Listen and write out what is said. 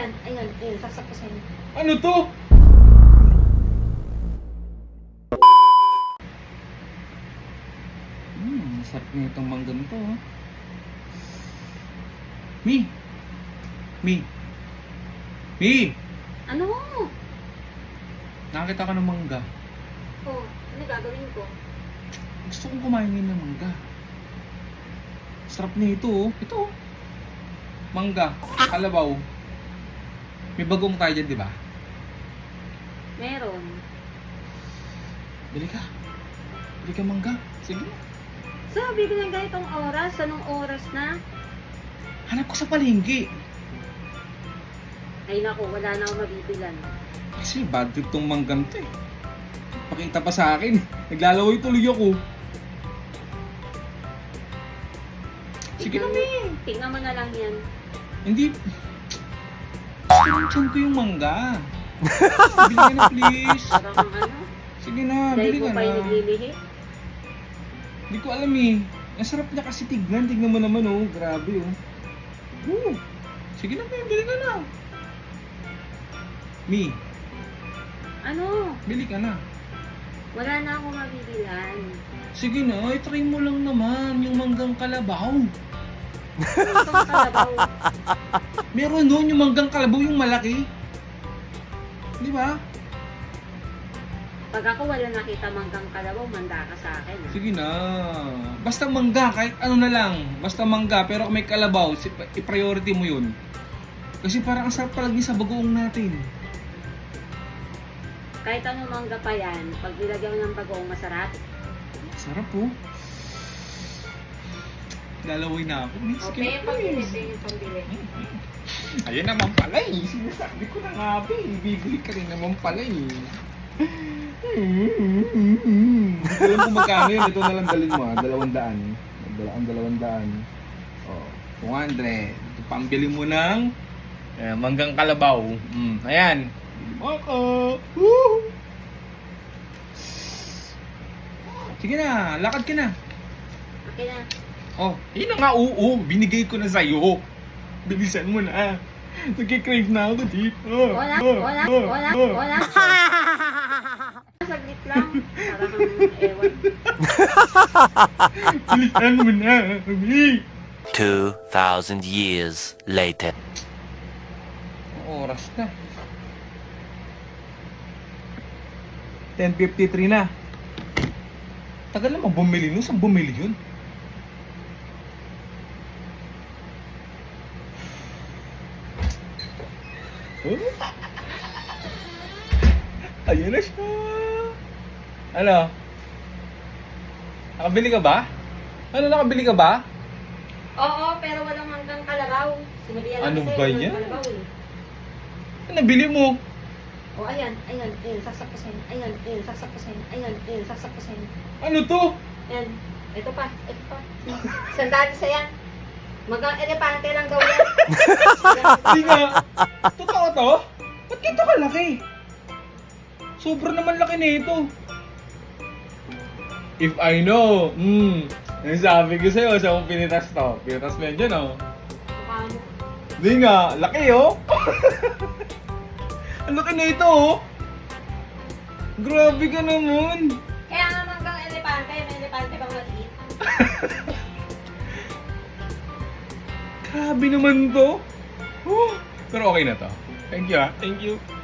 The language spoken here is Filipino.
ayan, ayan, ayan, saksak ko sa'yo. Ano to? Hmm, sarap na itong manggang to. oh. Mi! Mi! Mi! Ano? Nakakita ka ng mangga. Oh, ano gagawin ko? Gusto kong kumain ngayon ng mangga. Sarap nito oh. Ito oh. Mangga. Kalabaw. May bagong tayo dyan, di ba? Meron. Bili ka. Bili ka mangga. Sige. So, bibilang ganitong oras, anong oras na? Hanap ko sa palengke. Ay naku, wala na akong mabibilan. Kasi bad trip tong manggang to eh. Pakita pa sa akin. Naglalaway tuloy ako. Sige na, Mi. Tingnan mo na lang yan. Hindi. Sinunsan ko yung mangga. Bili ka na please. Parang ano, Sige na, dahil bili ko ka pa na. yung naglilihi. Hindi ko alam eh. Ang sarap niya kasi tignan. Tignan mo naman oh. Grabe oh. Woo. Sige na, Mi. Bili ka na. Mi, Ano? bili ka na. Wala na akong mabibilan. Sige na, i-try mo lang naman yung manggang kalabaw. Itong kalabaw. Meron doon yung manggang kalabaw yung malaki. Di ba? Pag ako wala nakita manggang kalabaw, manda ka sa akin. ah. Sige na. Basta mangga, kahit ano na lang. Basta mangga, pero kung may kalabaw, i-priority mo yun. Kasi parang ang sarap palagi sa bagoong natin. Kahit anong mangga pa yan, pag nilagyan mo ng bagoong masarap. Sarap po. Lalaway na ako. Miss, Okay, kaya yung pambili, yung pambili. Ayun naman pala eh. Sinasabi ko na nga ba eh. Bibili ka rin naman pala eh. Hindi ko alam kung magkano yun. Ito na lang dalhin mo ah. Dalawang daan. Ang dalawang daan. Oh, 200. Ito pambili mo ng eh, manggang kalabaw. Mm, ayan. Ako. Woo! Sige na, lakad ka na. Okay na. Oh, yun na nga, oo, binigay ko na sa'yo. Bilisan mo na. Nagkikrave na ako dito. Wala, wala, wala, wala. Saglit lang. Parang ewan. Bilisan mo na, Ami. 2,000 years later. Oras na. 10.53 na. Tagal naman bumili nun. Saan bumili yun? Oh? Ayun na siya. Ano? Nakabili ka ba? Ano, nakabili ka ba? Oo, pero walang manggang kalabaw. Sinabihan Ano natin ba yan? Ano nabili mo? O ayan, ayan, ayan, saksak ko sa'yo. Ayan, ayan, saksak ko sa'yo. Ayan, ayan, saksak ko sa'yo. Ano to? Ayan, ito pa, ito pa. Sandali sa yan. Magang elepante lang daw yan. Hindi nga. Totoo to? Ba't ganito kalaki? Sobrang naman laki na ito. If I know, hmm, yung sabi ko sa'yo, sa kung pinitas to. Pinitas mo yan dyan, oh. Mo. Hindi nga, laki, oh. Ang laki na ito, oh. Grabe ka naman. Grabe naman to. Oh, pero okay na to. Thank you, ah. Thank you.